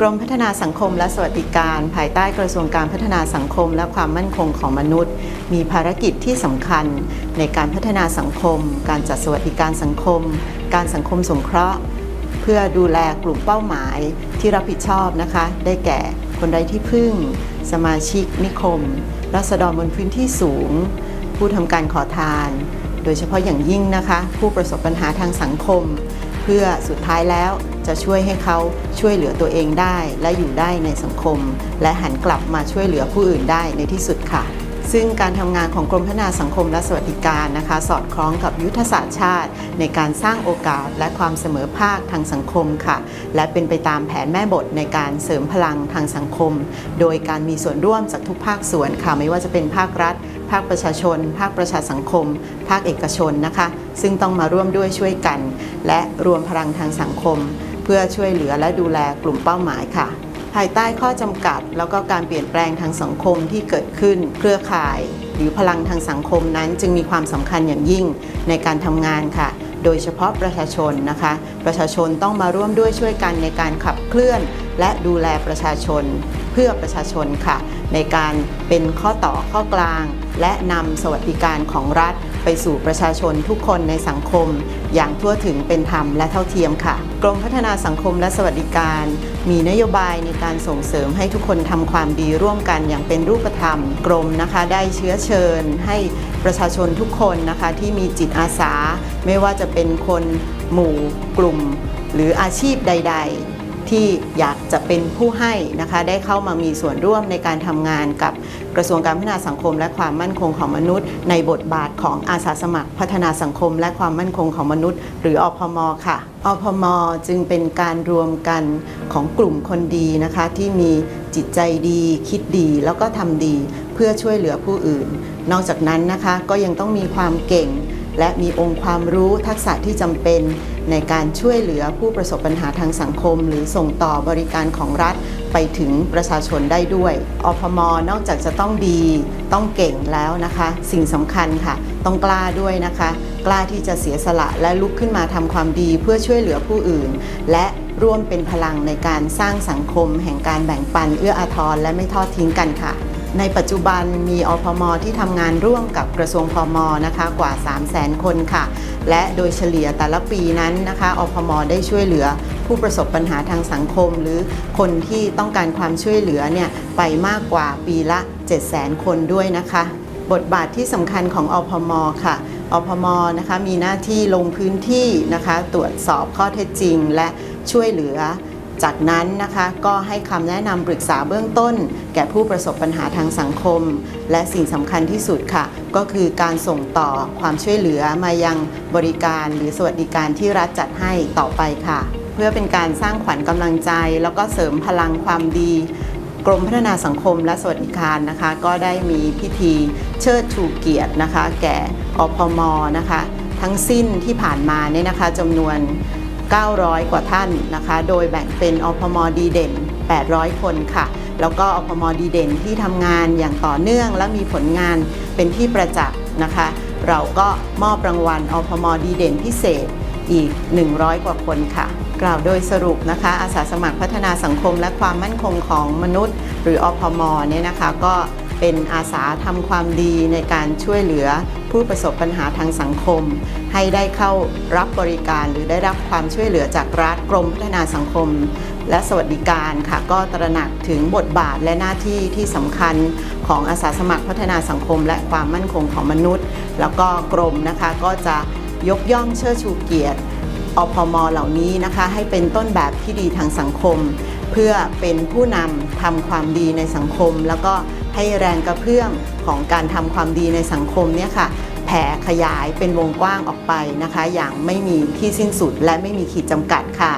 กรมพัฒนาสังคมและสวัสดิการ ภายใต้กระทรวงการพัฒนาสังคมและความมั่นคงของมนุษย์ มีภารกิจที่สำคัญในการพัฒนาสังคม การจัดสวัสดิการสังคม การสังคมสงเคราะห์ เพื่อดูแลกลุ่มเป้าหมายที่รับผิดชอบนะคะ ได้แก่คนไร้ที่พึ่ง สมาชิกนิคมรัษฎรบนพื้นที่สูง ผู้ทำการขอทาน โดยเฉพาะอย่างยิ่งนะคะ ผู้ประสบปัญหาทางสังคม เพื่อสุดท้ายแล้ว จะช่วยให้เขาช่วยเหลือตัวเองได้ และอยู่ได้ในสังคม และหันกลับมาช่วยเหลือผู้อื่นได้ในที่สุดค่ะ ซึ่งการทำงานของกรมพัฒนาสังคมและสวัสดิการนะคะ สอดคล้องกับยุทธศาสตร์ชาติ ในการสร้างโอกาสและความเสมอภาคทางสังคมค่ะ และเป็นไปตามแผนแม่บทในการเสริมพลังทางสังคม โดยการมีส่วนร่วมจากทุกภาคส่วนค่ะ ไม่ว่าจะเป็นภาครัฐภาคประชาชน ภาคประชาสังคม ภาคเอกชนนะคะ ซึ่งต้องมาร่วมด้วยช่วยกัน และรวมพลังทางสังคม เพื่อช่วยเหลือและดูแลกลุ่มเป้าหมายค่ะ ภายใต้ข้อจำกัด แล้วก็การเปลี่ยนแปลงทางสังคมที่เกิดขึ้น เครือข่าย หรือพลังทางสังคมนั้น จึงมีความสำคัญอย่างยิ่งในการทำงานค่ะ โดยเฉพาะประชาชนนะคะ ประชาชนต้องมาร่วมด้วยช่วยกันในการขับเคลื่อน และดูแลประชาชน เพื่อประชาชนค่ะ ในการเป็นข้อต่อข้อกลาง และนำสวัสดิการของรัฐ ไปสู่ประชาชนทุกคนในสังคม อย่างทั่วถึงเป็นธรรมและเท่าเทียมค่ะ กรมพัฒนาสังคมและสวัสดิการ มีนโยบายในการส่งเสริมให้ทุกคนทำความดีร่วมกันอย่างเป็นรูปธรรม กรมนะคะได้เชื้อเชิญให้ ประชาชนทุกคนนะคะที่มีจิตอาสา ไม่ว่าจะเป็นคนหมู่กลุ่ม หรืออาชีพใด ๆ ที่อยากจะเป็นผู้ให้นะคะได้เข้ามามีส่วนร่วมในการทำงานกับกระทรวงการพัฒนาสังคม และความมั่นคงของมนุษย์ ในบทบาทของอาสาสมัครพัฒนาสังคม และความมั่นคงของมนุษย์ หรืออพมค่ะอพมจึงเป็นการรวมกันของกลุ่มคนดีนะคะที่มีจิตใจดี คิดดีแล้วก็ทำดี เพื่อช่วยเหลือผู้อื่น นอกจากนั้นนะคะก็ยังต้องมีความเก่ง และมีองค์ความรู้ทักษะที่จำเป็น ในการช่วยเหลือผู้ประสบปัญหาทางสังคม หรือส่งต่อบริการของรัฐไปถึงประชาชนได้ด้วย อพม นอกจากจะต้องดี ต้องเก่งแล้วนะคะ สิ่งสำคัญค่ะ ต้องกล้าด้วยนะคะ กล้าที่จะเสียสละและลุกขึ้นมาทำความดีเพื่อช่วยเหลือผู้อื่น และร่วมเป็นพลังในการสร้างสังคม แห่งการแบ่งปันเอื้ออาทรและไม่ทอดทิ้งกันค่ะ ในปัจจุบันมีอพมที่ทำงานร่วมกับกระทรวงพมนะคะกว่า 3 0 0 0 0 0คนค่ะ และโดยเฉลี่ยแต่ละปีนั้นนะคะอพมได้ช่วยเหลือผู้ประสบปัญหาทางสังคม หรือคนที่ต้องการความช่วยเหลือเนี่ยไปมากกว่าปีละ 7 0 0 0 0 0คนด้วยนะคะ บทบาทที่สำคัญของอพมค่ะอพมนะคะมีหน้าที่ลงพื้นที่นะคะตรวจสอบข้อเท็จจริง และช่วยเหลือ จากนั้นนะคะก็ให้คำแนะนำปรึกษาเบื้องต้น แก่ผู้ประสบปัญหาทางสังคม และสิ่งสำคัญที่สุดค่ะ ก็คือการส่งต่อความช่วยเหลือมายังบริการหรือสวัสดิการที่รัฐจัดให้ต่อไปค่ะ เพื่อเป็นการสร้างขวัญกำลังใจ แล้วก็เสริมพลังความดีกรมพัฒนาสังคมและสวัสดิการนะคะ ก็ได้มีพิธีเชิดชูเกียรตินะคะ แก่อพมนะคะ ทั้งสิ้นที่ผ่านมาเนี่ยนะคะจำนวน 900 กว่าท่านนะคะ โดยแบ่งเป็นอพมดีเด่น 800 คนค่ะ แล้วก็อพมดีเด่นที่ทำงานอย่างต่อเนื่อง และมีผลงานเป็นที่ประจักษ์นะคะ เราก็มอบรางวัลอพมดีเด่นพิเศษอีก 100 กว่าคนค่ะ กล่าวโดยสรุปนะคะ อาสาสมัครพัฒนาสังคมและความมั่นคงของมนุษย์ หรืออพมเนี่ยนะคะก็ เป็นอาสาทำความดีในการช่วยเหลือผู้ประสบปัญหาทางสังคม ให้ได้เข้ารับบริการหรือได้รับความช่วยเหลือจากรัฐกรมพัฒนาสังคม และสวัสดิการค่ะก็ตระหนักถึงบทบาทและหน้าที่ที่สำคัญของอาสาสมัครพัฒนาสังคม และความมั่นคงของมนุษย์ แล้วก็กรมนะคะก็จะยกย่องเชิดชูเกียรติอพมเหล่านี้นะคะ ให้เป็นต้นแบบที่ดีทางสังคม เพื่อเป็นผู้นำทำความดีในสังคม แล้วก็ ให้แรงกระเพื่อมของการทำความดีในสังคมเนี่ยค่ะแผ่ขยายเป็นวงกว้างออกไปนะคะ อย่างไม่มีที่สิ้นสุดและไม่มีขีดจำกัดค่ะ